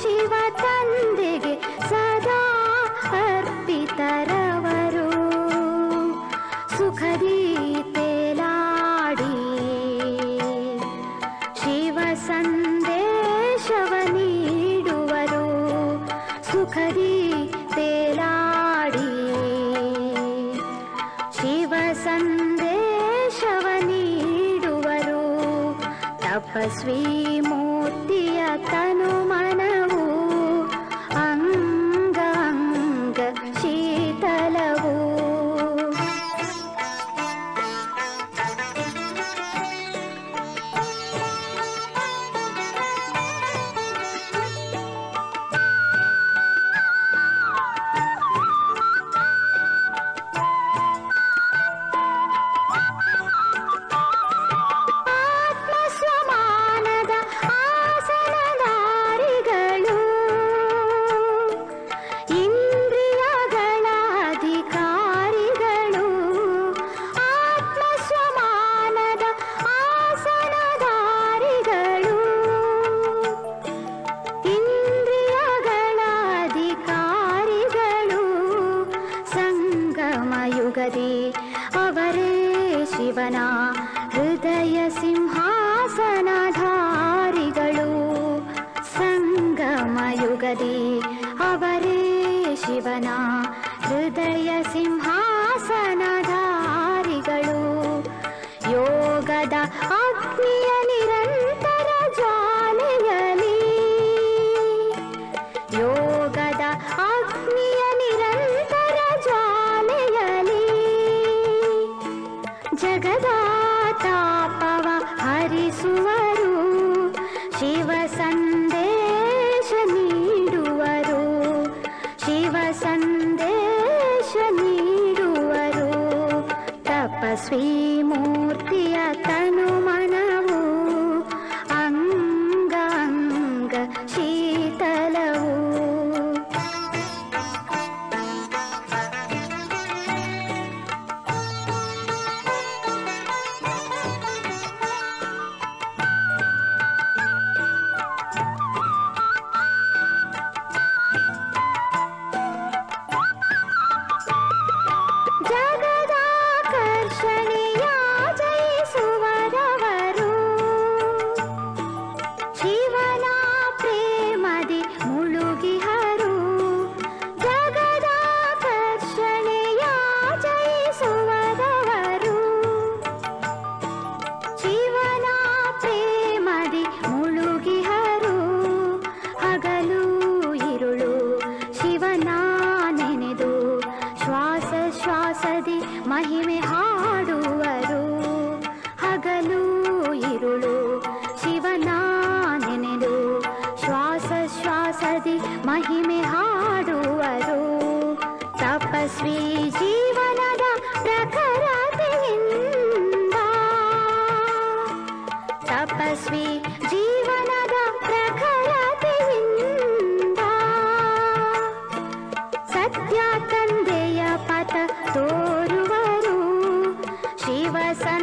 ಶಿವ ತಂದೆಗೆ ಸ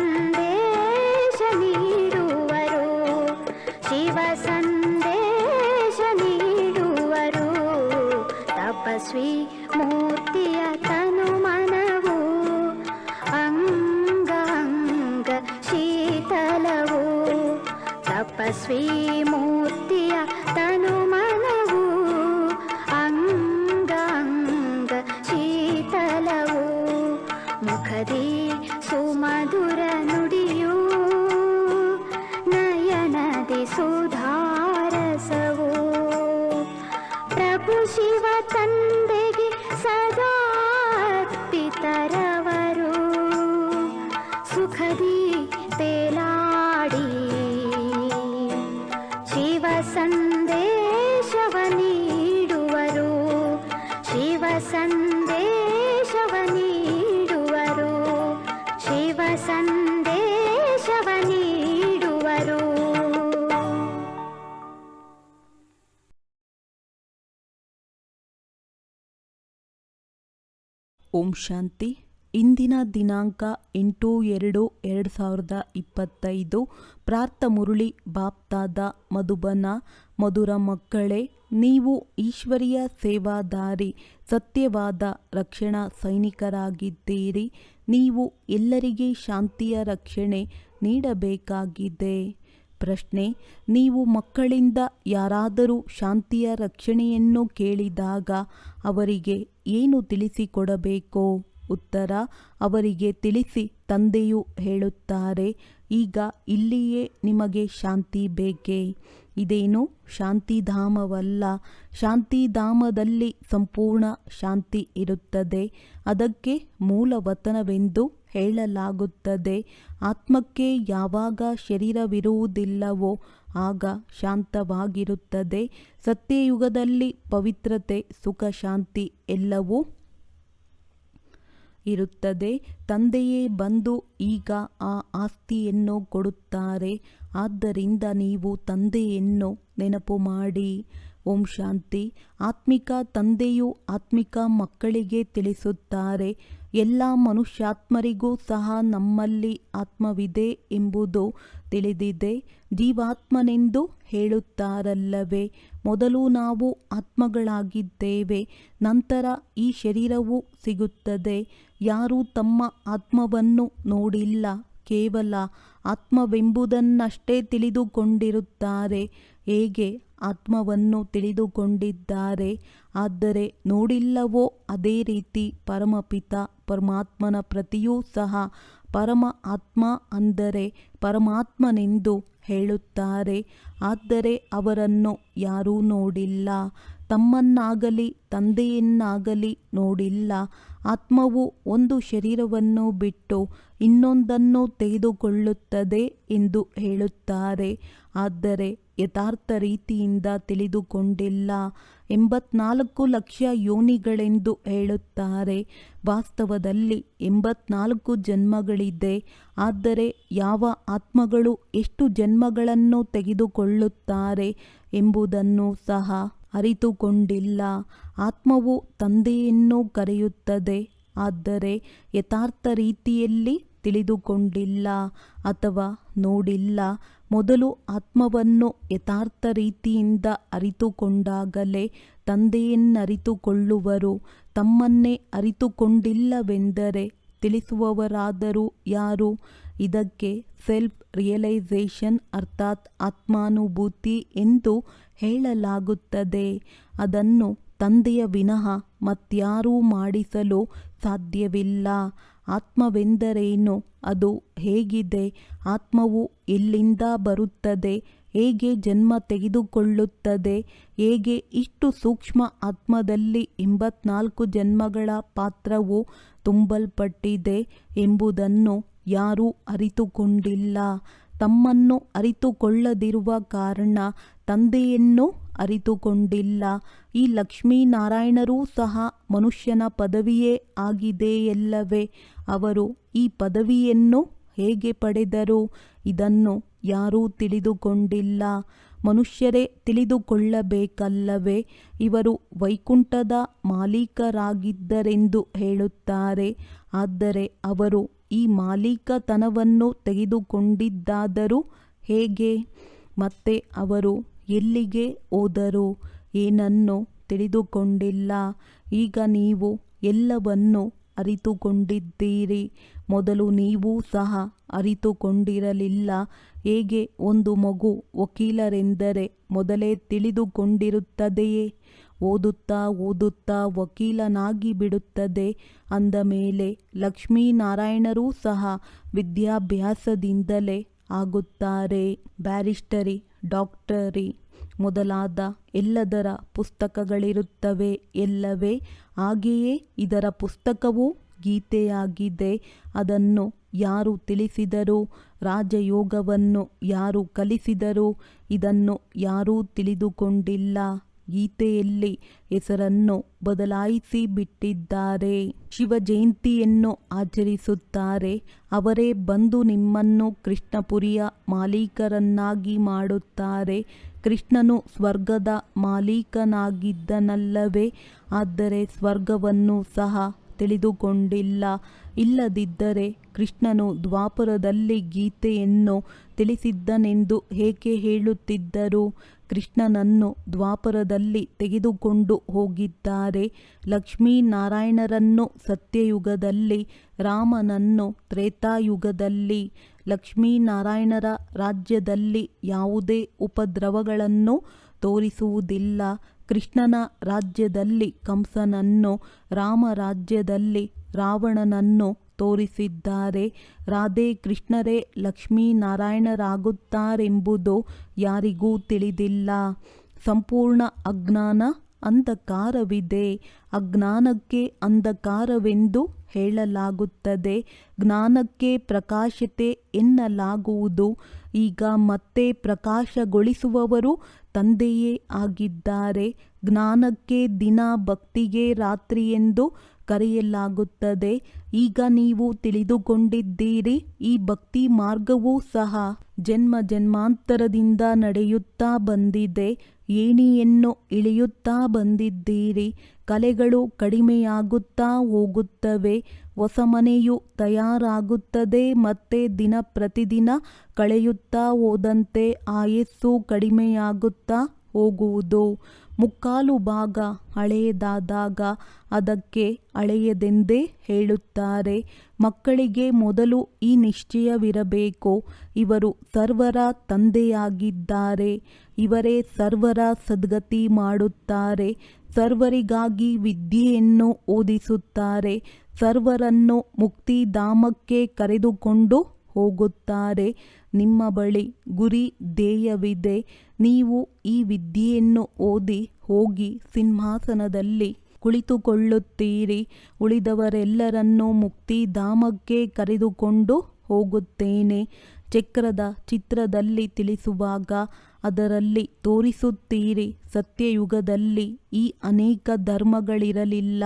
ಸಂದೇಶ ನೀಡುವರು. ಶಿವ ಸಂದೇಶ ನೀಡುವರು. ತಪಸ್ವಿ ಮೂರ್ತಿಯ ತನು ಮನವು. ಅಂಗ ಅಂಗ ಶೀತಲವು. ತಪಸ್ವಿ ಸಂದೇಶವ ನೀಡುವರು. ಶಿವ ಸಂದೇಶವ ನೀಡುವರು. ಓಂ ಶಾಂತಿ. ಇಂದಿನ ದಿನಾಂಕ ಎಂಟು ಎರಡು ಎರಡು ಸಾವಿರದ ಇಪ್ಪತ್ತೈದು. ಪ್ರಾರ್ಥ ಮುರುಳಿ ಬಾಪ್ತಾದ ಮಧುಬನ, ಮಧುರ ಮಕ್ಕಳೇ, ನೀವು ಈಶ್ವರಿಯ ಸೇವಾದಾರಿ, ಸತ್ಯವಾದ ರಕ್ಷಣಾ ಸೈನಿಕರಾಗಿದ್ದೀರಿ. ನೀವು ಎಲ್ಲರಿಗೆ ಶಾಂತಿಯ ರಕ್ಷಣೆ ನೀಡಬೇಕಾಗಿದೆ. ಪ್ರಶ್ನೆ, ನೀವು ಮಕ್ಕಳಿಂದ ಯಾರಾದರೂ ಶಾಂತಿಯ ರಕ್ಷಣೆಯನ್ನು ಕೇಳಿದಾಗ ಅವರಿಗೆ ಏನು ತಿಳಿಸಿಕೊಡಬೇಕು? ಉತ್ತರ ಅವರಿಗೆ ತಿಳಿಸಿ ತಂದೆಯು ಹೇಳುತ್ತಾರೆ, ಈಗ ಇಲ್ಲಿಯೇ ನಿಮಗೆ ಶಾಂತಿ ಬೇಕೇ? ಇದೇನು ಶಾಂತಿಧಾಮವಲ್ಲ? ಶಾಂತಿಧಾಮದಲ್ಲಿ ಸಂಪೂರ್ಣ ಶಾಂತಿ ಇರುತ್ತದೆ. ಅದಕ್ಕೆ ಮೂಲ ವತನವೆಂದು ಹೇಳಲಾಗುತ್ತದೆ. ಆತ್ಮಕ್ಕೆ ಯಾವಾಗ ಶರೀರವಿರುವುದಿಲ್ಲವೋ ಆಗ ಶಾಂತವಾಗಿರುತ್ತದೆ. ಸತ್ಯಯುಗದಲ್ಲಿ ಪವಿತ್ರತೆ ಸುಖ ಶಾಂತಿ ಎಲ್ಲವೂ ಇರುತ್ತದೆ. ತಂದೆಯೇ ಬಂದು ಈಗ ಆ ಆಸ್ತಿಯನ್ನು ಕೊಡುತ್ತಾರೆ. ಆದ್ದರಿಂದ ನೀವು ತಂದೆಯನ್ನು ನೆನಪು ಮಾಡಿ. ಓಂ ಶಾಂತಿ. ಆತ್ಮಿಕ ತಂದೆಯು ಆತ್ಮಿಕ ಮಕ್ಕಳಿಗೆ ತಿಳಿಸುತ್ತಾರೆ. ಎಲ್ಲ ಮನುಷ್ಯಾತ್ಮರಿಗೂ ಸಹ ನಮ್ಮಲ್ಲಿ ಆತ್ಮವಿದೆ ಎಂಬುದು ತಿಳಿದಿದೆ. ಜೀವಾತ್ಮನೆಂದು ಹೇಳುತ್ತಾರಲ್ಲವೇ, ಮೊದಲು ನಾವು ಆತ್ಮಗಳಾಗಿದ್ದೇವೆ, ನಂತರ ಈ ಶರೀರವು ಸಿಗುತ್ತದೆ. ಯಾರು ತಮ್ಮ ಆತ್ಮವನ್ನು ನೋಡಿಲ್ಲ, ಕೇವಲ ಆತ್ಮವೆಂಬುದನ್ನಷ್ಟೇ ತಿಳಿದುಕೊಂಡಿರುತ್ತಾರೆ. ಹೇಗೆ? ಆತ್ಮವನ್ನು ತಿಳಿದುಕೊಂಡಿದ್ದಾರೆ. ಆದರೆ ನೋಡಿಲ್ಲವೋ ಅದೇ ರೀತಿ ಪರಮಪಿತ ಪರಮಾತ್ಮನ ಪ್ರತಿಯೂ ಸಹ ಪರಮ ಆತ್ಮ ಅಂದರೆ ಪರಮಾತ್ಮನೆಂದು ಹೇಳುತ್ತಾರೆ. ಆದರೆ ಅವರನ್ನು ಯಾರೂ ನೋಡಿಲ್ಲ. ತಮ್ಮನ್ನಾಗಲಿ ತಂದೆಯನ್ನಾಗಲಿ ನೋಡಿಲ್ಲ. ಆತ್ಮವು ಒಂದು ಶರೀರವನ್ನು ಬಿಟ್ಟು ಇನ್ನೊಂದನ್ನು ತೆಗೆದುಕೊಳ್ಳುತ್ತದೆ ಎಂದು ಹೇಳುತ್ತಾರೆ. ಆದರೆ ಯಥಾರ್ಥ ರೀತಿಯಿಂದ ತಿಳಿದುಕೊಂಡಿಲ್ಲ. ಎಂಬತ್ನಾಲ್ಕು ಲಕ್ಷ ಯೋನಿಗಳೆಂದು ಹೇಳುತ್ತಾರೆ. ವಾಸ್ತವದಲ್ಲಿ ಎಂಬತ್ನಾಲ್ಕು ಜನ್ಮಗಳಿದೆ. ಆದರೆ ಯಾವ ಆತ್ಮಗಳು ಎಷ್ಟು ಜನ್ಮಗಳನ್ನು ತೆಗೆದುಕೊಳ್ಳುತ್ತಾರೆ ಎಂಬುದನ್ನು ಸಹ ಅರಿತುಕೊಂಡಿಲ್ಲ. ಆತ್ಮವು ತಂದೆಯನ್ನು ಕರೆಯುತ್ತದೆ. ಆದರೆ ಯಥಾರ್ಥ ರೀತಿಯಲ್ಲಿ ತಿಳಿದುಕೊಂಡಿಲ್ಲ ಅಥವಾ ನೋಡಿಲ್ಲ. ಮೊದಲು ಆತ್ಮವನ್ನು ಯಥಾರ್ಥ ರೀತಿಯಿಂದ ಅರಿತುಕೊಂಡಾಗಲೇ ತಂದೆಯನ್ನರಿತುಕೊಳ್ಳುವರು. ತಮ್ಮನ್ನೇ ಅರಿತುಕೊಂಡಿಲ್ಲವೆಂದರೆ ತಿಳಿಸುವವರಾದರೂ ಯಾರು? ಇದಕ್ಕೆ ಸೆಲ್ಫ್ ರಿಯಲೈಸೇಷನ್ ಅರ್ಥಾತ್ ಆತ್ಮಾನುಭೂತಿ ಎಂದು ಹೇಳಲಾಗುತ್ತದೆ. ಅದನ್ನು ತಂದೆಯ ವಿನಃ ಮತ್ಯಾರೂ ಮಾಡಿಸಲು ಸಾಧ್ಯವಿಲ್ಲ. ಆತ್ಮವೆಂದರೇನು ಅದು ಹೇಗಿದೆ? ಆತ್ಮವು ಎಲ್ಲಿಂದ ಬರುತ್ತದೆ? ಹೇಗೆ ಜನ್ಮ ತೆಗೆದುಕೊಳ್ಳುತ್ತದೆ? ಹೇಗೆ ಇಷ್ಟು ಸೂಕ್ಷ್ಮ ಆತ್ಮದಲ್ಲಿ ಎಂಬತ್ನಾಲ್ಕು ಜನ್ಮಗಳ ಪಾತ್ರವು ತುಂಬಲ್ಪಟ್ಟಿದೆ ಎಂಬುದನ್ನು ಯಾರೂ ಅರಿತುಕೊಂಡಿಲ್ಲ. ತಮ್ಮನ್ನು ಅರಿತುಕೊಳ್ಳದಿರುವ ಕಾರಣ ತಂದೆಯನ್ನು ಅರಿತುಕೊಂಡಿಲ್ಲ. ಈ ಲಕ್ಷ್ಮೀನಾರಾಯಣರೂ ಸಹ ಮನುಷ್ಯನ ಪದವಿಯೇ ಆಗಿದೆಯಲ್ಲವೇ? ಅವರು ಈ ಪದವಿಯನ್ನು ಹೇಗೆ ಪಡೆದರು? ಇದನ್ನು ಯಾರೂ ತಿಳಿದುಕೊಂಡಿಲ್ಲ. ಮನುಷ್ಯರೇ ತಿಳಿದುಕೊಳ್ಳಬೇಕಲ್ಲವೇ? ಇವರು ವೈಕುಂಠದ ಮಾಲೀಕರಾಗಿದ್ದರೆಂದು ಹೇಳುತ್ತಾರೆ. ಆದರೆ ಅವರು ಈ ಮಾಲೀಕತನವನ್ನು ತೆಗೆದುಕೊಂಡಿದ್ದಾದರೂ ಹೇಗೆ? ಮತ್ತೆ ಅವರು ಎಲ್ಲಿಗೆ ಹೋದರು ಏನನ್ನು ತಿಳಿದುಕೊಂಡಿಲ್ಲ. ಈಗ ನೀವು ಎಲ್ಲವನ್ನು ಅರಿತುಕೊಂಡಿದ್ದೀರಿ. ಮೊದಲು ನೀವೂ ಸಹ ಅರಿತುಕೊಂಡಿರಲಿಲ್ಲ. ಹೇಗೆ ಒಂದು ಮಗು ವಕೀಲರೆಂದರೆ ಮೊದಲೇ ತಿಳಿದುಕೊಂಡಿರುತ್ತದೆಯೇ? ಓದುತ್ತಾ ಓದುತ್ತಾ ವಕೀಲನಾಗಿ ಬಿಡುತ್ತದೆ. ಅಂದ ಮೇಲೆ ಲಕ್ಷ್ಮೀನಾರಾಯಣರೂ ಸಹ ವಿದ್ಯಾಭ್ಯಾಸದಿಂದಲೇ ಆಗುತ್ತಾರೆ. ಬ್ಯಾರಿಸ್ಟರಿ ಡಾಕ್ಟರಿ ಮೊದಲಾದ ಎಲ್ಲದರ ಪುಸ್ತಕಗಳಿರುತ್ತವೆ ಎಲ್ಲವೇ. ಹಾಗೆಯೇ ಇದರ ಪುಸ್ತಕವೂ ಗೀತೆಯಾಗಿದೆ. ಅದನ್ನು ಯಾರು ತಿಳಿಸಿದರು? ರಾಜಯೋಗವನ್ನು ಯಾರು ಕಲಿಸಿದರು? ಇದನ್ನು ಯಾರೂ ತಿಳಿದುಕೊಂಡಿಲ್ಲ. ಗೀತೆಯಲ್ಲಿ ಹೆಸರನ್ನು ಬದಲಾಯಿಸಿ ಬಿಟ್ಟಿದ್ದಾರೆ. ಶಿವ ಜಯಂತಿಯನ್ನು ಆಚರಿಸುತ್ತಾರೆ. ಅವರೇ ಬಂದು ನಿಮ್ಮನ್ನು ಕೃಷ್ಣಪುರಿಯ ಮಾಲೀಕರನ್ನಾಗಿ ಮಾಡುತ್ತಾರೆ. ಕೃಷ್ಣನು ಸ್ವರ್ಗದ ಮಾಲೀಕನಾಗಿದ್ದನಲ್ಲವೇ? ಆದರೆ ಸ್ವರ್ಗವನ್ನು ಸಹ ತಿಳಿದುಕೊಂಡಿಲ್ಲ. ಇಲ್ಲದಿದ್ದರೆ ಕೃಷ್ಣನು ದ್ವಾಪರದಲ್ಲಿ ಗೀತೆಯನ್ನು ತಿಳಿಸಿದ್ದನೆಂದು ಏಕೆ ಹೇಳುತ್ತಿದ್ದರು? ಕೃಷ್ಣನನ್ನು ದ್ವಾಪರದಲ್ಲಿ ತೆಗೆದುಕೊಂಡು ಹೋಗಿದ್ದಾರೆ. ಲಕ್ಷ್ಮೀನಾರಾಯಣರನ್ನು ಸತ್ಯಯುಗದಲ್ಲಿ, ರಾಮನನ್ನು ತ್ರೇತಾಯುಗದಲ್ಲಿ, ಲಕ್ಷ್ಮೀನಾರಾಯಣರ ರಾಜ್ಯದಲ್ಲಿ ಯಾವುದೇ ಉಪದ್ರವಗಳನ್ನು ತೋರಿಸುವುದಿಲ್ಲ. ಕೃಷ್ಣನ ರಾಜ್ಯದಲ್ಲಿ ಕಂಸನನ್ನು, ರಾಮ ರಾಜ್ಯದಲ್ಲಿ ರಾವಣನನ್ನು ತೋರಿಸಿದ್ದಾರೆ. ರಾಧೆ ಕೃಷ್ಣರೇ ಲಕ್ಷ್ಮೀನಾರಾಯಣರಾಗುತ್ತಾರೆಂಬುದು ಯಾರಿಗೂ ತಿಳಿದಿಲ್ಲ. ಸಂಪೂರ್ಣ ಅಜ್ಞಾನ ಅಂಧಕಾರವಿದೆ. ಅಜ್ಞಾನಕ್ಕೆ ಅಂಧಕಾರವೆಂದು ಹೇಳಲಾಗುತ್ತದೆ. ಜ್ಞಾನಕ್ಕೆ ಪ್ರಕಾಶತೆ ಎನ್ನಲಾಗುವುದು. ಈಗ ಮತ್ತೆ ಪ್ರಕಾಶಗೊಳಿಸುವವರು ತಂದೆಯೇ ಆಗಿದ್ದಾರೆ. ಜ್ಞಾನಕ್ಕೆ ದಿನ ಭಕ್ತಿಗೆ ರಾತ್ರಿ ಎಂದು ಕರೆಯಲಾಗುತ್ತದೆ. ಈಗ ನೀವು ತಿಳಿದುಕೊಂಡಿದ್ದೀರಿ, ಈ ಭಕ್ತಿ ಮಾರ್ಗವೂ ಸಹ ಜನ್ಮ ಜನ್ಮಾಂತರದಿಂದ ನಡೆಯುತ್ತಾ ಬಂದಿದೆ. ಏಣಿಯನ್ನು ಇಳಿಯುತ್ತಾ ಬಂದಿದ್ದೀರಿ, ಕಲೆಗಳು ಕಡಿಮೆಯಾಗುತ್ತಾ ಹೋಗುತ್ತವೆ ಹೊಸ ಮನೆಯು ತಯಾರಾಗುತ್ತದೆ, ಮತ್ತೆ ದಿನ ಪ್ರತಿದಿನ ಕಳೆಯುತ್ತಾ ಹೋದಂತೆ ಆಯಸ್ಸು ಕಡಿಮೆಯಾಗುತ್ತಾ ಹೋಗುವುದು. ಮುಕ್ಕಾಲು ಭಾಗ ಹಳೆಯದಾದಾಗ ಅದಕ್ಕೆ ಹಳೆಯದೆಂದೇ ಹೇಳುತ್ತಾರೆ. ಮಕ್ಕಳಿಗೆ ಮೊದಲು ಈ ನಿಶ್ಚಯವಿರಬೇಕು. ಇವರು ಸರ್ವರ ತಂದೆಯಾಗಿದ್ದಾರೆ. ಇವರೇ ಸರ್ವರ ಸದ್ಗತಿ ಮಾಡುತ್ತಾರೆ. ಸರ್ವರಿಗಾಗಿ ವಿದ್ಯೆಯನ್ನು ಓದಿಸುತ್ತಾರೆ. ಸರ್ವರನ್ನು ಮುಕ್ತಿಧಾಮಕ್ಕೆ ಕರೆದುಕೊಂಡು ಹೋಗುತ್ತಾರೆ. ನಿಮ್ಮ ಬಳಿ ಗುರಿ ಧ್ಯೇಯವಿದೆ ನೀವು ಈ ವಿದ್ಯೆಯನ್ನು ಓದಿ ಹೋಗಿ ಸಿಂಹಾಸನದಲ್ಲಿ ಕುಳಿತುಕೊಳ್ಳುತ್ತೀರಿ. ಉಳಿದವರೆಲ್ಲರನ್ನೂ ಮುಕ್ತಿಧಾಮಕ್ಕೆ ಕರೆದುಕೊಂಡು ಹೋಗುತ್ತೇನೆ. ಚಕ್ರದ ಚಿತ್ರದಲ್ಲಿ ತಿಳಿಸುವಾಗ ಅದರಲ್ಲಿ ತೋರಿಸುತ್ತೀರಿ, ಸತ್ಯಯುಗದಲ್ಲಿ ಈ ಅನೇಕ ಧರ್ಮಗಳಿರಲಿಲ್ಲ.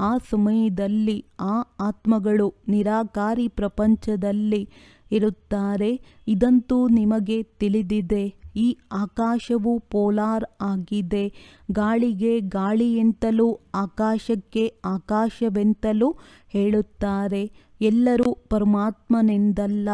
ಆ ಸಮಯದಲ್ಲಿ ಆ ಆತ್ಮಗಳು ನಿರಾಕಾರಿ ಪ್ರಪಂಚದಲ್ಲಿ ಇರುತ್ತಾರೆ. ಇದಂತೂ ನಿಮಗೆ ತಿಳಿದಿದೆ. ಈ ಆಕಾಶವು ಪೋಲಾರ್ ಆಗಿದೆ. ಗಾಳಿಗೆ ಗಾಳಿ ಎಂತಲೂ ಆಕಾಶಕ್ಕೆ ಆಕಾಶವೆಂತಲೂ ಹೇಳುತ್ತಾರೆ. ಎಲ್ಲರೂ ಪರಮಾತ್ಮನೆಂದಲ್ಲ.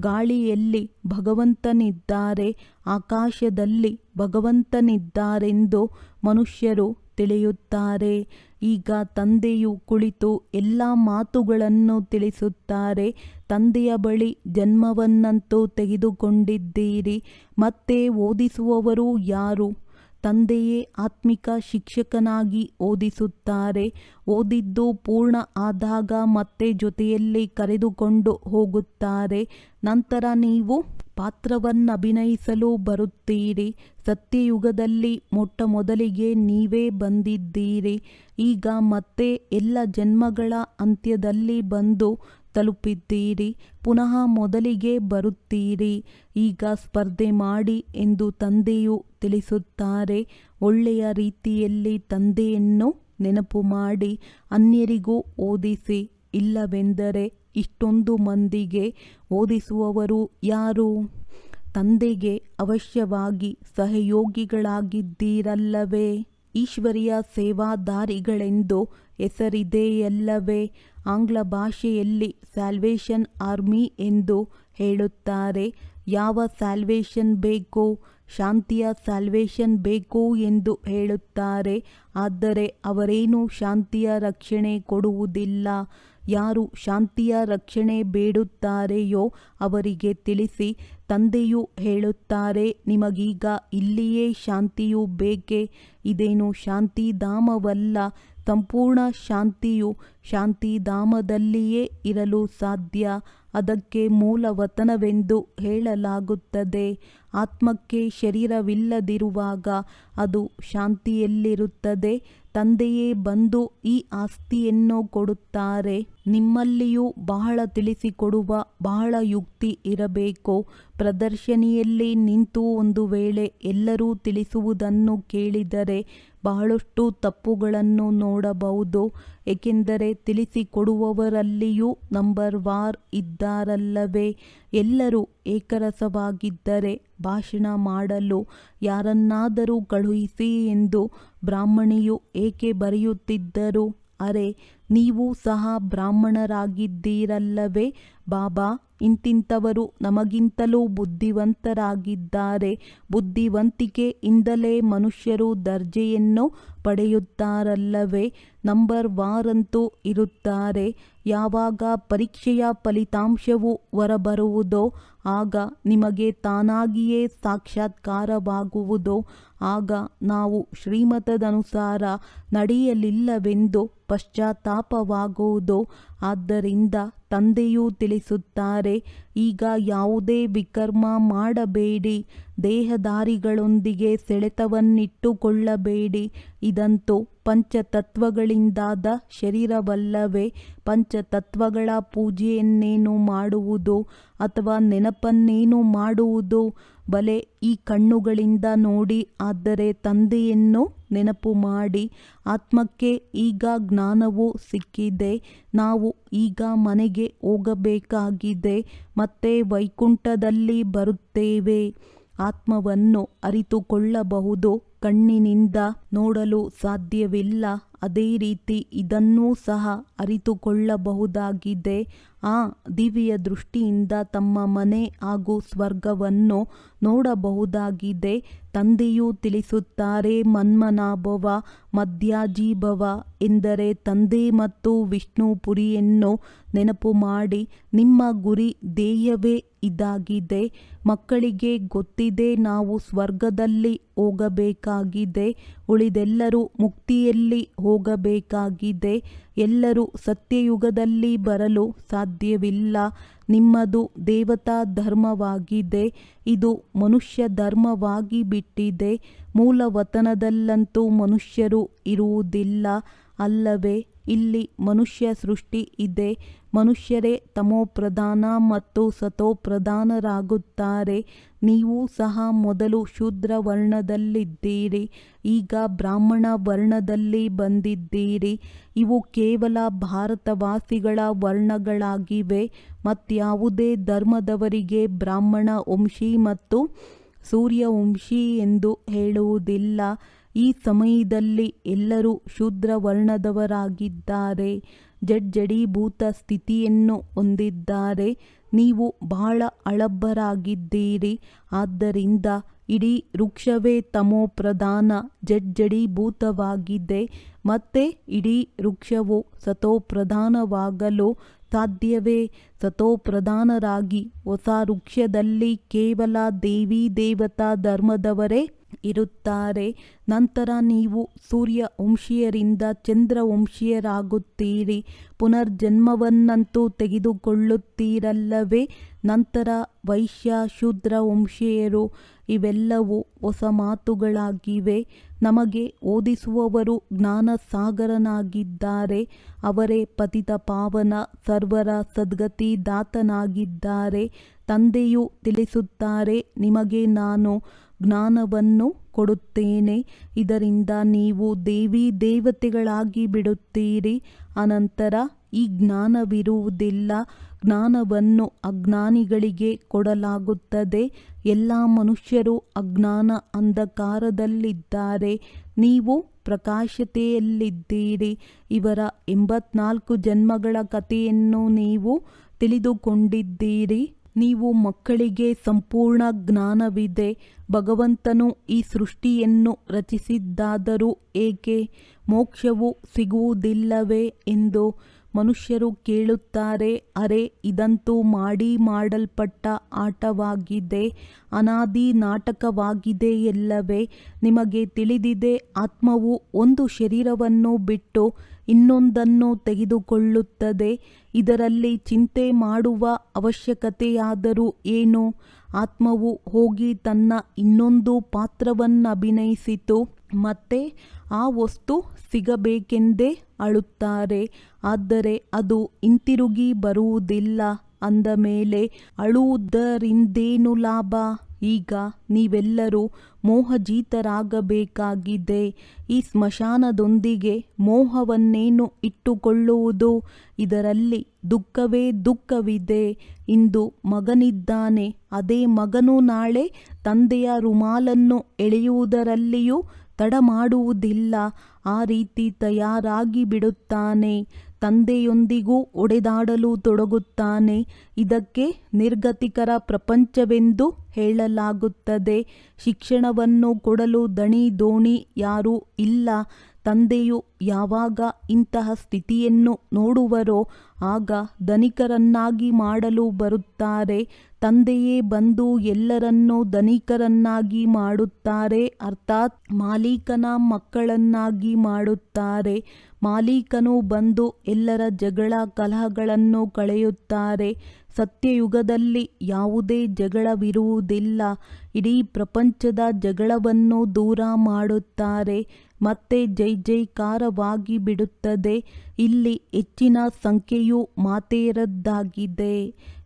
ಗಾಳಿಯಲ್ಲಿ ಭಗವಂತನಿದ್ದಾರೆ. ಆಕಾಶದಲ್ಲಿ ಭಗವಂತನಿದ್ದಾರೆಂದು ಮನುಷ್ಯರು ತಿಳಿಯುತ್ತಾರೆ. ಈಗ ತಂದೆಯು ಕುಳಿತು ಎಲ್ಲ ಮಾತುಗಳನ್ನು ತಿಳಿಸುತ್ತಾರೆ. ತಂದೆಯ ಬಳಿ ಜನ್ಮವನ್ನಂತೂ ತೆಗೆದುಕೊಂಡಿದ್ದೀರಿ. ಮತ್ತೆ ಓದಿಸುವವರು ಯಾರು? ತಂದೆಯೇ ಆತ್ಮಿಕ ಶಿಕ್ಷಕನಾಗಿ ಓದಿಸುತ್ತಾರೆ. ಓದಿದ್ದು ಪೂರ್ಣ ಆದಾಗ ಮತ್ತೆ ಜೊತೆಯಲ್ಲಿ ಕರೆದುಕೊಂಡು ಹೋಗುತ್ತಾರೆ. ನಂತರ ನೀವು ಪಾತ್ರವನ್ನಭಿನಯಿಸಲು ಬರುತ್ತೀರಿ. ಸತ್ಯಯುಗದಲ್ಲಿ ಮೊಟ್ಟ ಮೊದಲಿಗೆ ನೀವೇ ಬಂದಿದ್ದೀರಿ. ಈಗ ಮತ್ತೆ ಎಲ್ಲ ಜನ್ಮಗಳ ಅಂತ್ಯದಲ್ಲಿ ಬಂದು ತಲುಪಿದ್ದೀರಿ. ಪುನಃ ಮೊದಲಿಗೆ ಬರುತ್ತೀರಿ. ಈಗ ಸ್ಪರ್ಧೆ ಮಾಡಿ ಎಂದು ತಂದೆಯು ತಿಳಿಸುತ್ತಾರೆ. ಒಳ್ಳೆಯ ರೀತಿಯಲ್ಲಿ ತಂದೆಯನ್ನು ನೆನಪು ಮಾಡಿ, ಅನ್ಯರಿಗೂ ಓದಿಸಿ, ಇಲ್ಲವೆಂದರೆ ಇಷ್ಟೊಂದು ಮಂದಿಗೆ ಓದಿಸುವವರು ಯಾರು? ತಂದೆಗೆ ಅವಶ್ಯವಾಗಿ ಸಹಯೋಗಿಗಳಾಗಿದ್ದೀರಲ್ಲವೇ? ಈಶ್ವರಿಯ ಸೇವಾದಾರಿಗಳೆಂದು ಹೆಸರಿದೆಯಲ್ಲವೇ ಆಂಗ್ಲ ಭಾಷೆಯಲ್ಲಿ ಸ್ಯಾಲ್ವೇಷನ್ ಆರ್ಮಿ ಎಂದು ಹೇಳುತ್ತಾರೆ. ಯಾವ ಸ್ಯಾಲ್ವೇಷನ್ ಬೇಕೋ? ಶಾಂತಿಯ ಸ್ಯಾಲ್ವೇಷನ್ ಬೇಕು ಎಂದು ಹೇಳುತ್ತಾರೆ. ಆದರೆ ಅವರೇನು ಶಾಂತಿಯ ರಕ್ಷಣೆ ಕೊಡುವುದಿಲ್ಲ. ಯಾರು ಶಾಂತಿಯ ರಕ್ಷಣೆ ಬೇಡುತ್ತಾರೆಯೋ ಅವರಿಗೆ ತಿಳಿಸಿ, ತಂದೆಯು ಹೇಳುತ್ತಾರೆ, ನಿಮಗೀಗ ಇಲ್ಲಿಯೇ ಶಾಂತಿಯು ಬೇಕೆ? ಇದೇನು ಶಾಂತಿಧಾಮವಲ್ಲ? ಸಂಪೂರ್ಣ ಶಾಂತಿಯು ಶಾಂತಿಧಾಮದಲ್ಲಿಯೇ ಇರಲು ಸಾಧ್ಯ? ಅದಕ್ಕೆ ಮೂಲ ವತನವೆಂದು ಹೇಳಲಾಗುತ್ತದೆ. ಆತ್ಮಕ್ಕೆ ಶರೀರವಿಲ್ಲದಿರುವಾಗ ಅದು ಶಾಂತಿಯಲ್ಲಿರುತ್ತದೆ. ತಂದೆಯೇ ಬಂದು ಈ ಆಸ್ತಿಯನ್ನು ಕೊಡುತ್ತಾರೆ. ನಿಮ್ಮಲ್ಲಿಯೂ ಬಹಳ ತಿಳಿಸಿಕೊಡುವ ಬಹಳ ಯುಕ್ತಿ ಇರಬೇಕು. ಪ್ರದರ್ಶನಿಯಲ್ಲಿ ನಿಂತು ಒಂದು ವೇಳೆ ಎಲ್ಲರೂ ತಿಳಿಸುವುದನ್ನು ಕೇಳಿದರೆ ಬಹಳಷ್ಟು ತಪ್ಪುಗಳನ್ನು ನೋಡಬಹುದು. ಏಕೆಂದರೆ ತಿಳಿಸಿಕೊಡುವವರಲ್ಲಿಯೂ ನಂಬರ್ ವಾರ್ ಇದ್ದಾರಲ್ಲವೇ? ಎಲ್ಲರೂ ಏಕರಸವಾಗಿದ್ದರೆ ಭಾಷಣ ಮಾಡಲು ಯಾರನ್ನಾದರೂ ಕಳುಹಿಸಿ ಎಂದು ಬ್ರಾಹ್ಮಣಿಯು ಏಕೆ ಬರೆಯುತ್ತಿದ್ದರು? ಅರೆ ನೀವು ಸಹ ಬ್ರಾಹ್ಮಣರಾಗಿದ್ದೀರಲ್ಲವೇ? ಬಾಬಾ ಇಂತಿಂತವರು ನಮಗಿಂತಲೂ ಬುದ್ಧಿವಂತರಾಗಿದ್ದಾರೆ. ಬುದ್ಧಿವಂತಿಕೆ ಇಂದಲೇ ಮನುಷ್ಯರು ದರ್ಜೆಯನ್ನು ಪಡೆಯುತ್ತಾರಲ್ಲವೇ? ನಂಬರ್ ವಾರಂತೂ ಇರುತ್ತಾರೆ. ಯಾವಾಗ ಪರೀಕ್ಷೆಯ ಫಲಿತಾಂಶವು ಹೊರಬರುವುದೋ ಆಗ ನಿಮಗೆ ತಾನಾಗಿಯೇ ಸಾಕ್ಷಾತ್ಕಾರವಾಗುವುದೋ ಆಗ ನಾವು ಶ್ರೀಮತದನುಸಾರ ನಡೆಯಲಿಲ್ಲವೆಂದು ಪಶ್ಚಾತ್ತಾಪವಾಗುವುದೋ ಆದ್ದರಿಂದ ತಂದೆಯೂ ತಿಳಿಸುತ್ತಾರೆ ಈಗ ಯಾವುದೇ ವಿಕರ್ಮ ಮಾಡಬೇಡಿ. ದೇಹದಾರಿಗಳೊಂದಿಗೆ ಸೆಳೆತವನ್ನಿಟ್ಟುಕೊಳ್ಳಬೇಡಿ. ಇದಂತೂ ಪಂಚತತ್ವಗಳಿಂದಾದ ಶರೀರವಲ್ಲವೇ. ಪಂಚತತ್ವಗಳ ಪೂಜೆಯನ್ನೇನು ಮಾಡುವುದು ಅಥವಾ ನೆನಪನ್ನೇನು ಮಾಡುವುದು? ಬಲೆ ಈ ಕಣ್ಣುಗಳಿಂದ ನೋಡಿ, ಆದರೆ ತಂದೆಯನ್ನು ನೆನಪು ಮಾಡಿ. ಆತ್ಮಕ್ಕೆ ಈಗ ಜ್ಞಾನವು ಸಿಕ್ಕಿದೆ. ನಾವು ಈಗ ಮನೆಗೆ ಹೋಗಬೇಕಾಗಿದೆ. ಮತ್ತೆ ವೈಕುಂಠದಲ್ಲಿ ಬರುತ್ತೇವೆ. ಆತ್ಮವನ್ನು ಅರಿತುಕೊಳ್ಳಬಹುದು. ಕಣ್ಣಿನಿಂದ ನೋಡಲು ಸಾಧ್ಯವಿಲ್ಲ. ಅದೇ ರೀತಿ ಇದನ್ನೂ ಸಹ ಅರಿತುಕೊಳ್ಳಬಹುದಾಗಿದೆ. ಆ ದಿವ್ಯ ದೃಷ್ಟಿಯಿಂದ ತಮ್ಮ ಮನೆ ಹಾಗೂ ಸ್ವರ್ಗವನ್ನು ನೋಡಬಹುದಾಗಿದೆ. ತಂದೆಯು ತಿಳಿಸುತ್ತಾರೆ, ಮನ್ಮನಾಭವ ಮಧ್ಯಾಜೀಭವ ಎಂದರೆ ತಂದೆ ಮತ್ತು ವಿಷ್ಣುಪುರಿಯನ್ನು ನೆನಪು ಮಾಡಿ, ನಿಮ್ಮ ಗುರಿ ಧ್ಯೇಯವೇ ಇದಾಗಿದೆ. ಮಕ್ಕಳಿಗೆ ಗೊತ್ತಿದೆ, ನಾವು ಸ್ವರ್ಗದಲ್ಲಿ ಹೋಗಬೇಕಾಗಿದೆ, ಉಳಿದೆಲ್ಲರೂ ಮುಕ್ತಿಯಲ್ಲಿ ಹೋಗಬೇಕಾಗಿದೆ. ಎಲ್ಲರೂ ಸತ್ಯಯುಗದಲ್ಲಿ ಬರಲು ಸಾಧ್ಯವಿಲ್ಲ. ನಿಮ್ಮದು ದೇವತಾ ಧರ್ಮವಾಗಿದೆ. ಇದು ಮನುಷ್ಯ ಧರ್ಮವಾಗಿ ಬಿಟ್ಟಿದೆ. ಮೂಲ ವತನದಲ್ಲಂತೂ ಮನುಷ್ಯರು ಇರುವುದಿಲ್ಲ ಅಲ್ಲವೇ? ಇಲ್ಲಿ ಮನುಷ್ಯ ಸೃಷ್ಟಿ ಇದೆ. ಮನುಷ್ಯರೇ ತಮೋಪ್ರಧಾನ ಮತ್ತು ಸತೋಪ್ರಧಾನರಾಗುತ್ತಾರೆ. ನೀವು ಸಹ ಮೊದಲು ಶೂದ್ರ ವರ್ಣದಲ್ಲಿದ್ದೀರಿ ಈಗ ಬ್ರಾಹ್ಮಣ ವರ್ಣದಲ್ಲಿ ಬಂದಿದ್ದೀರಿ. ಇವು ಕೇವಲ ಭಾರತವಾಸಿಗಳ ವರ್ಣಗಳಾಗಿವೆ, ಮತ್ಯಾವುದೇ ಧರ್ಮದವರಿಗೆ ಬ್ರಾಹ್ಮಣ ವಂಶಿ ಮತ್ತು ಸೂರ್ಯವಂಶಿ ಎಂದು ಹೇಳುವುದಿಲ್ಲ. ಈ ಸಮಯದಲ್ಲಿ ಎಲ್ಲರೂ ಶೂದ್ರ ವರ್ಣದವರಾಗಿದ್ದಾರೆ ಜಡ್ಜಡೀಭೂತ ಸ್ಥಿತಿಯನ್ನು ಹೊಂದಿದ್ದಾರೆ. ನೀವು ಬಹಳ ಅಳಬ್ಬರಾಗಿದ್ದೀರಿ. ಆದ್ದರಿಂದ ಇಡೀ ವೃಕ್ಷವೇ ತಮೋ ಪ್ರಧಾನ ಜಡ್ಜಡೀಭೂತವಾಗಿದೆ. ಮತ್ತೆ ಇಡೀ ವೃಕ್ಷವು ಸತೋಪ್ರಧಾನವಾಗಲು ಸಾಧ್ಯವೇ? ಸತೋಪ್ರಧಾನರಾಗಿ ಹೊಸ ವೃಕ್ಷದಲ್ಲಿ ಕೇವಲ ದೇವಿ ದೇವತಾ ಧರ್ಮದವರೇ? ಇರುತ್ತಾರೆ. ನಂತರ ನೀವು ಸೂರ್ಯ ವಂಶೀಯರಿಂದ ಚಂದ್ರ ವಂಶೀಯರಾಗುತ್ತೀರಿ ಪುನರ್ಜನ್ಮವನ್ನಂತೂ ತೆಗೆದುಕೊಳ್ಳುತ್ತೀರಲ್ಲವೇ. ನಂತರ ವೈಶ್ಯ ಶೂದ್ರ ವಂಶೀಯರು ಇವೆಲ್ಲವೂ ಹೊಸ ಮಾತುಗಳಾಗಿವೆ. ನಮಗೆ ಓದಿಸುವವರು ಜ್ಞಾನಸಾಗರನಾಗಿದ್ದಾರೆ. ಅವರೇ ಪತಿತ ಪಾವನ ಸರ್ವರ ಸದ್ಗತಿ ದಾತನಾಗಿದ್ದಾರೆ. ತಂದೆಯು ತಿಳಿಸುತ್ತಾರೆ, ನಿಮಗೆ ನಾನು ಜ್ಞಾನವನ್ನು ಕೊಡುತ್ತೇನೆ. ಇದರಿಂದ ನೀವು ದೇವಿ ದೇವತೆಗಳಾಗಿ ಬಿಡುತ್ತೀರಿ. ಅನಂತರ ಈ ಜ್ಞಾನವಿರುವುದಿಲ್ಲ. ಜ್ಞಾನವನ್ನು ಅಜ್ಞಾನಿಗಳಿಗೆ ಕೊಡಲಾಗುತ್ತದೆ. ಎಲ್ಲ ಮನುಷ್ಯರು ಅಜ್ಞಾನ ಅಂಧಕಾರದಲ್ಲಿದ್ದಾರೆ. ನೀವು ಪ್ರಕಾಶತೆಯಲ್ಲಿದ್ದೀರಿ. ಇವರ ಎಂಬತ್ನಾಲ್ಕು ಜನ್ಮಗಳ ಕಥೆಯನ್ನು ನೀವು ತಿಳಿದುಕೊಂಡಿದ್ದೀರಿ. ನೀವು ಮಕ್ಕಳಿಗೆ ಸಂಪೂರ್ಣ ಜ್ಞಾನವಿದೆ. ಭಗವಂತನು ಈ ಸೃಷ್ಟಿಯನ್ನು ರಚಿಸಿದ್ದಾದರೂ ಏಕೆ? ಮೋಕ್ಷವು ಸಿಗುವುದಿಲ್ಲವೇ ಎಂದು ಮನುಷ್ಯರು ಕೇಳುತ್ತಾರೆ. ಅರೆ, ಇದಂತೂ ಮಾಡಿ ಮಾಡಲ್ಪಟ್ಟ ಆಟವಾಗಿದೆ. ಅನಾದಿ ನಾಟಕವಾಗಿದೆ ಎಲ್ಲವೇ ನಿಮಗೆ ತಿಳಿದಿದೆ, ಆತ್ಮವು ಒಂದು ಶರೀರವನ್ನು ಬಿಟ್ಟು ಇನ್ನೊಂದನ್ನು ತೆಗೆದುಕೊಳ್ಳುತ್ತದೆ. ಇದರಲ್ಲಿ ಚಿಂತೆ ಮಾಡುವ ಅವಶ್ಯಕತೆಯಾದರೂ ಏನು? ಆತ್ಮವು ಹೋಗಿ ತನ್ನ ಇನ್ನೊಂದು ಪಾತ್ರವನ್ನಭಿನಯಿಸಿತು ಮತ್ತೆ ಆ ವಸ್ತು ಸಿಗಬೇಕೆಂದೇ ಅಳುತ್ತಾರೆ. ಆದರೆ ಅದು ಹಿಂತಿರುಗಿ ಬರುವುದಿಲ್ಲ. ಅಂದ ಮೇಲೆ, ಅಳುವುದರಿಂದೇನು ಲಾಭ? ಈಗ ನೀವೆಲ್ಲರೂ ಮೋಹಜೀತರಾಗಬೇಕಾಗಿದೆ. ಈ ಸ್ಮಶಾನದೊಂದಿಗೆ ಮೋಹವನ್ನೇನು ಇಟ್ಟುಕೊಳ್ಳುವುದು? ಇದರಲ್ಲಿ ದುಃಖವೇ ದುಃಖವಿದೆ. ಇಂದು ಮಗನಿದ್ದಾನೆ. ಅದೇ ಮಗನು ನಾಳೆ ತಂದೆಯ ರುಮಾಲನ್ನು ಎಳೆಯುವುದರಲ್ಲಿಯೂ ತಡ ಮಾಡುವುದಿಲ್ಲ ಆ ರೀತಿ ತಯಾರಾಗಿ ಬಿಡುತ್ತಾನೆ ತಂದೆಯೊಂದಿಗೂ ಒಡೆದಾಡಲು ತೊಡಗುತ್ತಾನೆ. ಇದಕ್ಕೆ ನಿರ್ಗತಿಕರ ಪ್ರಪಂಚವೆಂದು ಹೇಳಲಾಗುತ್ತದೆ. ಶಿಕ್ಷಣವನ್ನು ಕೊಡಲು ದಣಿ ದೋಣಿ ಯಾರೂ ಇಲ್ಲ. ತಂದೆಯು ಯಾವಾಗ ಇಂತಹ ಸ್ಥಿತಿಯನ್ನು ನೋಡುವರೋ ಆಗ ಧನಿಕರನ್ನಾಗಿ ಮಾಡಲು ಬರುತ್ತಾರೆ. ತಂದೆಯೇ ಬಂದು ಎಲ್ಲರನ್ನೂ ಧನಿಕರನ್ನಾಗಿ ಮಾಡುತ್ತಾರೆ. ಅರ್ಥಾತ್ ಮಾಲೀಕನ ಮಕ್ಕಳನ್ನಾಗಿ ಮಾಡುತ್ತಾರೆ. ಮಾಲೀಕನು ಬಂದು ಎಲ್ಲರ ಜಗಳ ಕಲಹಗಳನ್ನು ಕಳೆಯುತ್ತಾರೆ. ಸತ್ಯಯುಗದಲ್ಲಿ ಯಾವುದೇ ಜಗಳವಿರುವುದಿಲ್ಲ. ಇಡೀ ಪ್ರಪಂಚದ ಜಗಳವನ್ನು ದೂರ ಮಾಡುತ್ತಾರೆ. ಮತ್ತೆ ಜೈ ಜೈಕಾರವಾಗಿ ಬಿಡುತ್ತದೆ. ಇಲ್ಲಿ ಹೆಚ್ಚಿನ ಸಂಖ್ಯೆಯು ಮಾತೆಯರದ್ದಾಗಿದೆ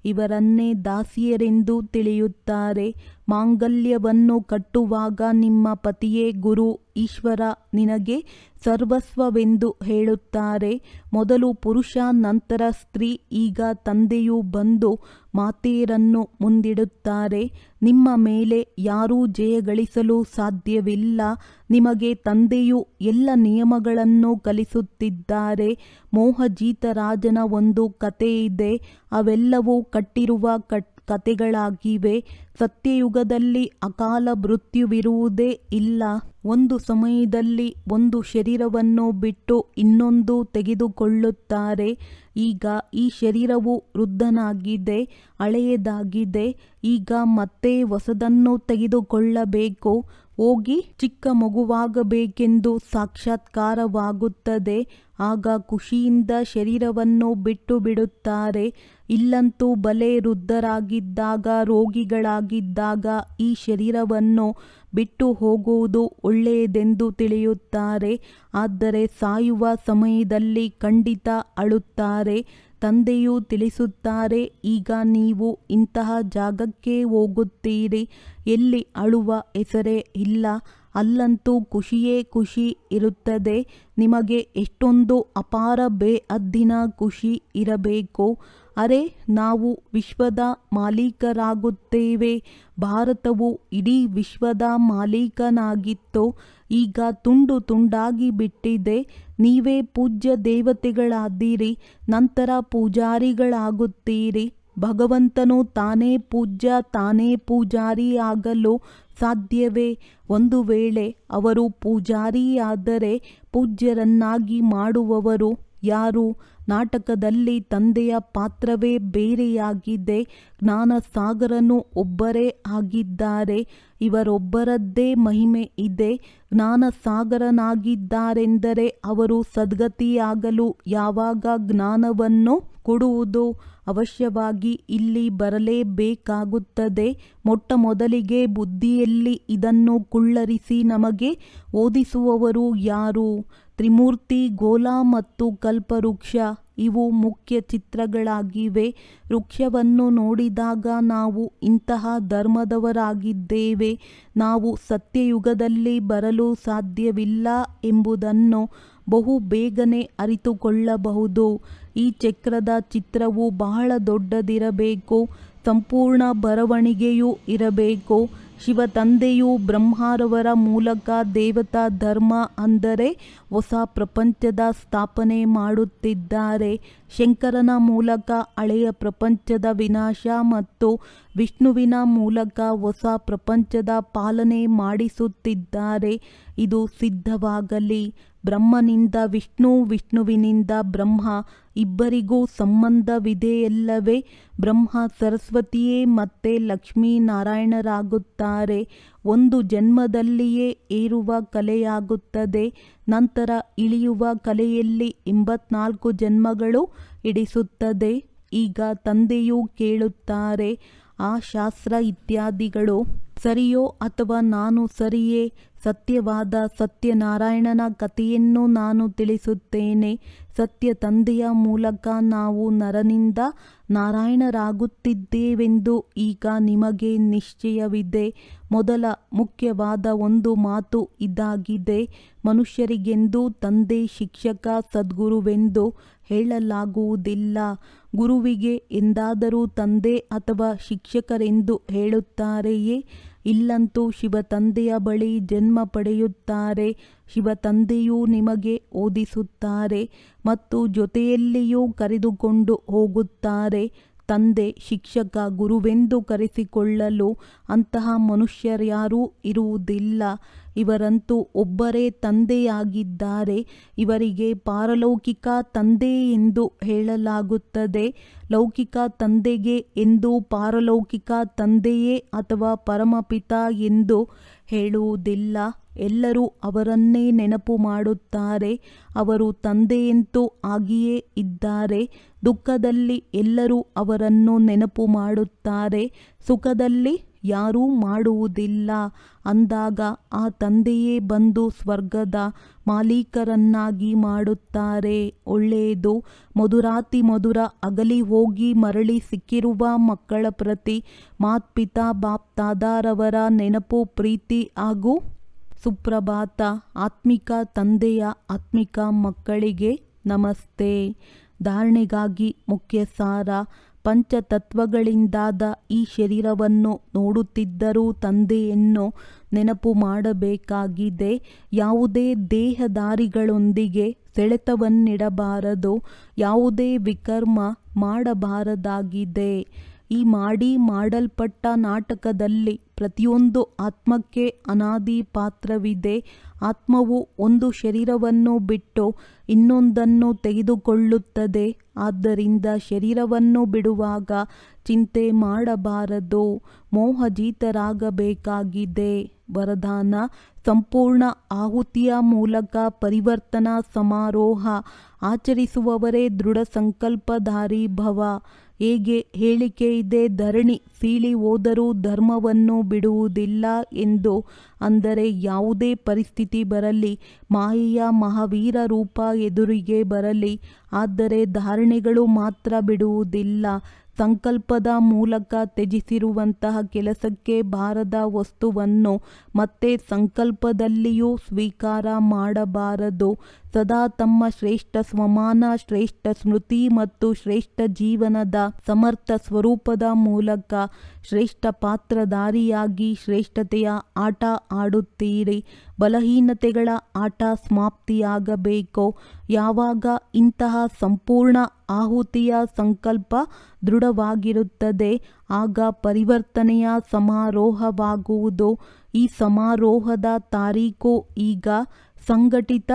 ಇವರನ್ನೇ ದಾಸಿಯರೆಂದು ತಿಳಿಯುತ್ತಾರೆ. ಮಾಂಗಲ್ಯವನ್ನು ಕಟ್ಟುವಾಗ ನಿಮ್ಮ ಪತಿಯೇ ಗುರು ಈಶ್ವರ ನಿನಗೆ ಸರ್ವಸ್ವವೆಂದು ಹೇಳುತ್ತಾರೆ. ಮೊದಲು ಪುರುಷ, ನಂತರ ಸ್ತ್ರೀ, ಈಗ ತಂದೆಯು ಬಂದು ಮಾತೇರನ್ನು ಮುಂದಿಡುತ್ತಾರೆ. ನಿಮ್ಮ ಮೇಲೆ ಯಾರೂ ಜಯಗಳಿಸಲು ಸಾಧ್ಯವಿಲ್ಲ. ನಿಮಗೆ ತಂದೆಯು ಎಲ್ಲ ನಿಯಮಗಳನ್ನು ಕಲಿಸುತ್ತಿದ್ದಾರೆ. ಮೋಹಜೀತರಾಜನ ಒಂದು ಕತೆ ಇದೆ ಅವೆಲ್ಲವೂ ಕಟ್ಟಿರುವ ಕಟ್ ಕತೆಗಳಾಗಿವೆ ಸತ್ಯಯುಗದಲ್ಲಿ ಅಕಾಲ ಮೃತ್ಯುವಿರುವುದೇ ಇಲ್ಲ. ಒಂದು ಸಮಯದಲ್ಲಿ ಒಂದು ಶರೀರವನ್ನು ಬಿಟ್ಟು ಇನ್ನೊಂದು ತೆಗೆದುಕೊಳ್ಳುತ್ತಾರೆ. ಈಗ ಈ ಶರೀರವು ವೃದ್ಧನಾಗಿದೆ, ಹಳೆಯದಾಗಿದೆ. ಈಗ ಮತ್ತೆ ಹೊಸದನ್ನು ತೆಗೆದುಕೊಳ್ಳಬೇಕು. ಹೋಗಿ ಚಿಕ್ಕ ಮಗುವಾಗಬೇಕೆಂದು ಸಾಕ್ಷಾತ್ಕಾರವಾಗುತ್ತದೆ. ಆಗ ಖುಷಿಯಿಂದ ಶರೀರವನ್ನು ಬಿಟ್ಟು ಬಿಡುತ್ತಾರೆ. ಇಲ್ಲಂತೂ ಬಲೆ ವೃದ್ಧರಾಗಿದ್ದಾಗ, ರೋಗಿಗಳಾಗಿದ್ದಾಗ ಈ ಶರೀರವನ್ನು ಬಿಟ್ಟು ಹೋಗುವುದು ಒಳ್ಳೆಯದೆಂದು ತಿಳಿಯುತ್ತಾರೆ. ಆದರೆ ಸಾಯುವ ಸಮಯದಲ್ಲಿ ಖಂಡಿತ ಅಳುತ್ತಾರೆ. ತಂದೆಯು ತಿಳಿಸುತ್ತಾರೆ, ಈಗ ನೀವು ಇಂತಹ ಜಾಗಕ್ಕೆ ಹೋಗುತ್ತೀರಿ. ಎಲ್ಲಿ ಅಳುವ ಹೆಸರೇ ಇಲ್ಲ. ಅಲ್ಲಂತೂ ಖುಷಿಯೇ ಖುಷಿ ಇರುತ್ತದೆ. ನಿಮಗೆ ಎಷ್ಟೊಂದು ಅಪಾರ ಬೇ ಅದ್ದಿನ ಖುಷಿ ಇರಬೇಕು. ಅರೆ ನಾವು ವಿಶ್ವದ ಮಾಲೀಕರಾಗುತ್ತೇವೆ. ಭಾರತವು ಇಡೀ ವಿಶ್ವದ ಮಾಲೀಕನಾಗಿತ್ತು. ಈಗ ತುಂಡು ತುಂಡಾಗಿ ಬಿಟ್ಟಿದೆ. ನೀವೇ ಪೂಜ್ಯ ದೇವತೆಗಳಾದ್ದೀರಿ. ನಂತರ ಪೂಜಾರಿಗಳಾಗುತ್ತೀರಿ. ಭಗವಂತನು ತಾನೇ ಪೂಜ್ಯ, ತಾನೇ ಪೂಜಾರಿ ಆಗಲು ಸಾಧ್ಯವೇ? ಒಂದು ವೇಳೆ ಅವರು ಪೂಜಾರಿಯಾದರೆ ಪೂಜ್ಯರನ್ನಾಗಿ ಮಾಡುವವರು ಯಾರು ನಾಟಕದಲ್ಲಿ ತಂದೆಯ ಪಾತ್ರವೇ ಬೇರೆಯಾಗಿದೆ. ಜ್ಞಾನಸಾಗರನು ಒಬ್ಬರೇ ಆಗಿದ್ದಾರೆ. ಇವರೊಬ್ಬರದ್ದೇ ಮಹಿಮೆ ಇದೆ. ಜ್ಞಾನಸಾಗರನಾಗಿದ್ದಾರೆಂದರೆ ಅವರು ಸದ್ಗತಿಯಾಗಲು ಯಾವಾಗ ಜ್ಞಾನವನ್ನು ಕೊಡುವುದು ಅವಶ್ಯವಾಗಿ ಇಲ್ಲಿ ಬರಲೇಬೇಕಾಗುತ್ತದೆ. ಮೊಟ್ಟ ಮೊದಲಿಗೆ ಬುದ್ಧಿಯಲ್ಲಿ ಇದನ್ನು ಕುಳ್ಳರಿಸಿ ನಮಗೆ ಓದಿಸುವವರು ಯಾರು? ತ್ರಿಮೂರ್ತಿ, ಗೋಲಾ ಮತ್ತು ಕಲ್ಪವೃಕ್ಷ ಇವು ಮುಖ್ಯ ಚಿತ್ರಗಳಾಗಿವೆ. ವೃಕ್ಷವನ್ನು ನೋಡಿದಾಗ ನಾವು ಇಂತಹ ಧರ್ಮದವರಾಗಿದ್ದೇವೆ. ನಾವು ಸತ್ಯಯುಗದಲ್ಲಿ ಬರಲು ಸಾಧ್ಯವಿಲ್ಲ ಎಂಬುದನ್ನು ಬಹು ಬೇಗನೆ ಅರಿತುಕೊಳ್ಳಬಹುದು. ಈ ಚಕ್ರದ ಚಿತ್ರವು ಬಹಳ ದೊಡ್ಡದಿರಬೇಕು, ಸಂಪೂರ್ಣ ಬರವಣಿಗೆಯೂ ಇರಬೇಕು. ಶಿವ ತಂದೆಯು ಬ್ರಹ್ಮಾರವರ ಮೂಲಕ ದೇವತಾ ಧರ್ಮ ಅಂದರೆ ಹೊಸ ಪ್ರಪಂಚದ ಸ್ಥಾಪನೆ ಮಾಡುತ್ತಿದ್ದಾರೆ. ಶಂಕರನ ಮೂಲಕ ಹಳೆಯ ಪ್ರಪಂಚದ ವಿನಾಶ ಮತ್ತು ವಿಷ್ಣುವಿನ ಮೂಲಕ ಹೊಸ ಪ್ರಪಂಚದ ಪಾಲನೆ ಮಾಡಿಸುತ್ತಿದ್ದಾರೆ. ಇದು ಸಿದ್ಧವಾಗಲಿ. ಬ್ರಹ್ಮನಿಂದ ವಿಷ್ಣು, ವಿಷ್ಣುವಿನಿಂದ ಬ್ರಹ್ಮ, ಇಬ್ಬರಿಗೂ ಸಂಬಂಧವಿದೆಯಲ್ಲವೇ ಬ್ರಹ್ಮ ಸರಸ್ವತಿಯೇ ಮತ್ತೆ ಲಕ್ಷ್ಮೀನಾರಾಯಣರಾಗುತ್ತಾರೆ. ಒಂದು ಜನ್ಮದಲ್ಲಿಯೇ ಏರುವ ಕಲೆಯಾಗುತ್ತದೆ, ನಂತರ ಇಳಿಯುವ ಕಲೆಯಲ್ಲಿ ಎಂಬತ್ನಾಲ್ಕು ಜನ್ಮಗಳು ಹಿಡಿಸುತ್ತದೆ ಈಗ ತಂದೆಯು ಕೇಳುತ್ತಾರೆ, ಆ ಶಾಸ್ತ್ರ ಇತ್ಯಾದಿಗಳು ಸರಿಯೋ ಅಥವಾ ನಾನು ಸರಿಯೇ? ಸತ್ಯವಾದ ಸತ್ಯನಾರಾಯಣನ ಕಥೆಯನ್ನು ನಾನು ತಿಳಿಸುತ್ತೇನೆ. ಸತ್ಯ ತಂದೆಯ ಮೂಲಕ ನಾವು ನರನಿಂದ ನಾರಾಯಣರಾಗುತ್ತಿದ್ದೇವೆಂದು ಈಗ ನಿಮಗೆ ನಿಶ್ಚಯವಿದೆ. ಮೊದಲ ಮುಖ್ಯವಾದ ಒಂದು ಮಾತು ಇದಾಗಿದೆ. ಮನುಷ್ಯರಿಗೆಂದು ತಂದೆ, ಶಿಕ್ಷಕ, ಸದ್ಗುರುವೆಂದು ಹೇಳಲಾಗುವುದಿಲ್ಲ. ಗುರುವಿಗೆ ಎಂದಾದರೂ ತಂದೆ ಅಥವಾ ಶಿಕ್ಷಕರೆಂದು ಹೇಳುತ್ತಾರೆಯೇ? ಇಲ್ಲಂತೂ ಶಿವ ತಂದೆಯ ಬಳಿ ಜನ್ಮ ಪಡೆಯುತ್ತಾರೆ. ಶಿವ ತಂದೆಯೂ ನಿಮಗೆ ಓದಿಸುತ್ತಾರೆ ಮತ್ತು ಜೊತೆಯಲ್ಲಿಯೂ ಕರೆದುಕೊಂಡು ಹೋಗುತ್ತಾರೆ. ತಂದೆ, ಶಿಕ್ಷಕ, ಗುರುವೆಂದು ಕರೆಸಿಕೊಳ್ಳಲು ಅಂತಹ ಮನುಷ್ಯರ್ಯಾರೂ ಇರುವುದಿಲ್ಲ. ಇವರಂತೂ ಒಬ್ಬರೇ ತಂದೆಯಾಗಿದ್ದಾರೆ. ಇವರಿಗೆ ಪಾರಲೌಕಿಕ ತಂದೆ ಎಂದು ಹೇಳಲಾಗುತ್ತದೆ. ಲೌಕಿಕ ತಂದೆಗೆ ಎಂದು ಪಾರಲೌಕಿಕ ತಂದೆಯೇ ಅಥವಾ ಪರಮಪಿತ ಎಂದು ಹೇಳುವುದಿಲ್ಲ. ಎಲ್ಲರೂ ಅವರನ್ನೇ ನೆನಪು ಮಾಡುತ್ತಾರೆ. ಅವರು ತಂದೆಯಂತೂ ಆಗಿಯೇ ಇದ್ದಾರೆ. ದುಃಖದಲ್ಲಿ ಎಲ್ಲರೂ ಅವರನ್ನು ನೆನಪು ಮಾಡುತ್ತಾರೆ. ಸುಖದಲ್ಲಿ ಯಾರೂ ಮಾಡುವುದಿಲ್ಲ. ಅಂದಾಗ ಆ ತಂದೆಯೇ ಬಂದು ಸ್ವರ್ಗದ ಮಾಲೀಕರನ್ನಾಗಿ ಮಾಡುತ್ತಾರೆ. ಒಳ್ಳೆಯದು, ಮಧುರಾತಿ ಮಧುರ ಅಗಲಿ ಹೋಗಿ ಮರಳಿ ಸಿಕ್ಕಿರುವ ಮಕ್ಕಳ ಪ್ರತಿ ಮಾತ್ಪಿತಾ ಬಾಪ್ತಾದಾರವರ ನೆನಪು, ಪ್ರೀತಿ ಹಾಗೂ ಸುಪ್ರಭಾತ, ಆತ್ಮಿಕ ತಂದೆಯ ಆತ್ಮಿಕ ಮಕ್ಕಳಿಗೆ ನಮಸ್ತೆ. ಧಾರಣೆಗಾಗಿ ಮುಖ್ಯ ಸಾರ ಪಂಚತತ್ವಗಳಿಂದಾದ ಈ ಶರೀರವನ್ನು ನೋಡುತ್ತಿದ್ದರೂ ತಂದೆಯನ್ನು ನೆನಪು ಮಾಡಬೇಕಾಗಿದೆ. ಯಾವುದೇ ದೇಹದಾರಿಗಳೊಂದಿಗೆ ಸೆಳೆತವನ್ನಿಡಬಾರದು, ಯಾವುದೇ ವಿಕರ್ಮ ಮಾಡಬಾರದಾಗಿದೆ. ಈ ಮಾಡಿ ಮಾಡಲ್ಪಟ್ಟ ನಾಟಕದಲ್ಲಿ ಪ್ರತಿಯೊಂದು ಆತ್ಮಕ್ಕೆ ಅನಾದಿ ಪಾತ್ರವಿದೆ. ಆತ್ಮವು ಒಂದು ಶರೀರವನ್ನು ಬಿಟ್ಟು ಇನ್ನೊಂದನ್ನು ತೆಗೆದುಕೊಳ್ಳುತ್ತದೆ. ಆದ್ದರಿಂದ ಶರೀರವನ್ನು ಬಿಡುವಾಗ ಚಿಂತೆ ಮಾಡಬಾರದು. ಮೋಹಜೀತರಾಗಬೇಕಾಗಿದೆ ವರದಾನ ಸಂಪೂರ್ಣ ಆಹುತಿಯ ಮೂಲಕ ಪರಿವರ್ತನಾ ಸಮಾರೋಹ ಆಚರಿಸುವವರೇ ದೃಢ ಸಂಕಲ್ಪಧಾರಿ ಭವ. ಹೇಗೆ ಹೇಳಿಕೆ ಇದೆ, ಧರಣಿ ಸೀಳಿ ಹೋದರೂ ಧರ್ಮವನ್ನು ಬಿಡುವುದಿಲ್ಲ ಎಂದು ಅಂದರೆ ಯಾವುದೇ ಪರಿಸ್ಥಿತಿ ಬರಲಿ, ಮಾಯೆಯ ಮಹಾವೀರ ರೂಪ ಎದುರಿಗೆ ಬರಲಿ, ಆದರೆ ಧಾರಣೆಗಳು ಮಾತ್ರ ಬಿಡುವುದಿಲ್ಲ. ಸಂಕಲ್ಪದ ಮೂಲಕ ತ್ಯಜಿಸಿರುವಂತಹ ಕೆಲಸಕ್ಕೆ ಬಾರದ ವಸ್ತುವನ್ನು ಮತ್ತೆ ಸಂಕಲ್ಪದಲ್ಲಿಯೂ ಸ್ವೀಕಾರ ಮಾಡಬಾರದು. ಸದಾ ತಮ್ಮ ಶ್ರೇಷ್ಠ ಸ್ವಮಾನ, ಶ್ರೇಷ್ಠ ಸ್ಮೃತಿ ಮತ್ತು ಶ್ರೇಷ್ಠ ಜೀವನದ ಸಮರ್ಥ ಸ್ವರೂಪದ ಮೂಲಕ ಶ್ರೇಷ್ಠ ಪಾತ್ರಧಾರಿಯಾಗಿ ಶ್ರೇಷ್ಠತೆಯ ಆಟ ಆಡುತ್ತೀರಿ. ಬಲಹೀನತೆಗಳ ಆಟ ಸಮಾಪ್ತಿಯಾಗಬೇಕು? ಯಾವಾಗ ಇಂತಹ ಸಂಪೂರ್ಣ ಆಹುತಿಯ ಸಂಕಲ್ಪ ದೃಢವಾಗಿರುತ್ತದೆ, ಆಗ ಪರಿವರ್ತನೆಯ ಸಮಾರೋಹವಾಗುವುದು. ಈ ಸಮಾರೋಹದ ತಾರೀಕು ಈಗ ಸಂಘಟಿತ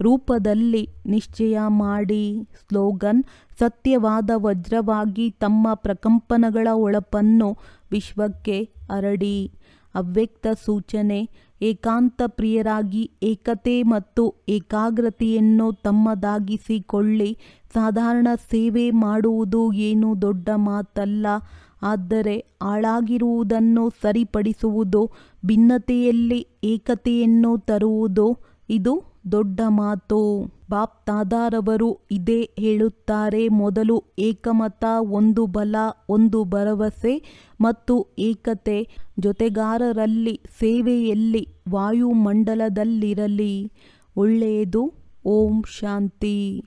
ರೂಪದಲ್ಲಿ ನಿಶ್ಚಯ ಮಾಡಿ. ಸ್ಲೋಗನ್, ಸತ್ಯವಾದ ವಜ್ರವಾಗಿ ತಮ್ಮ ಪ್ರಕಂಪನಗಳ ಒಳಪನ್ನು ವಿಶ್ವಕ್ಕೆ ಹರಡಿ. ಅವ್ಯಕ್ತ ಸೂಚನೆ, ಏಕಾಂತ ಪ್ರಿಯರಾಗಿ ಏಕತೆ ಮತ್ತು ಏಕಾಗ್ರತೆಯನ್ನು ತಮ್ಮದಾಗಿಸಿಕೊಳ್ಳಿ. ಸಾಧಾರಣ ಸೇವೆ ಮಾಡುವುದು ಏನು ದೊಡ್ಡ ಮಾತಲ್ಲ. ಆದರೆ ಹಾಳಾಗಿರುವುದನ್ನು ಸರಿಪಡಿಸುವುದು, ಭಿನ್ನತೆಯಲ್ಲಿ ಏಕತೆಯನ್ನು ತರುವುದು. ಇದು ದೊಡ್ಡ ಮಾತು. ಬಾಪ್ತಾದಾರವರು ಇದೇ ಹೇಳುತ್ತಾರೆ. ಮೊದಲು ಏಕಮತ, ಒಂದು ಬಲ, ಒಂದು ಭರವಸೆ ಮತ್ತು ಏಕತೆ ಜೊತೆಗಾರರಲ್ಲಿ, ಸೇವೆಯಲ್ಲಿ, ವಾಯುಮಂಡಲದಲ್ಲಿರಲಿ. ಒಳ್ಳೆಯದು, ಓಂ ಶಾಂತಿ.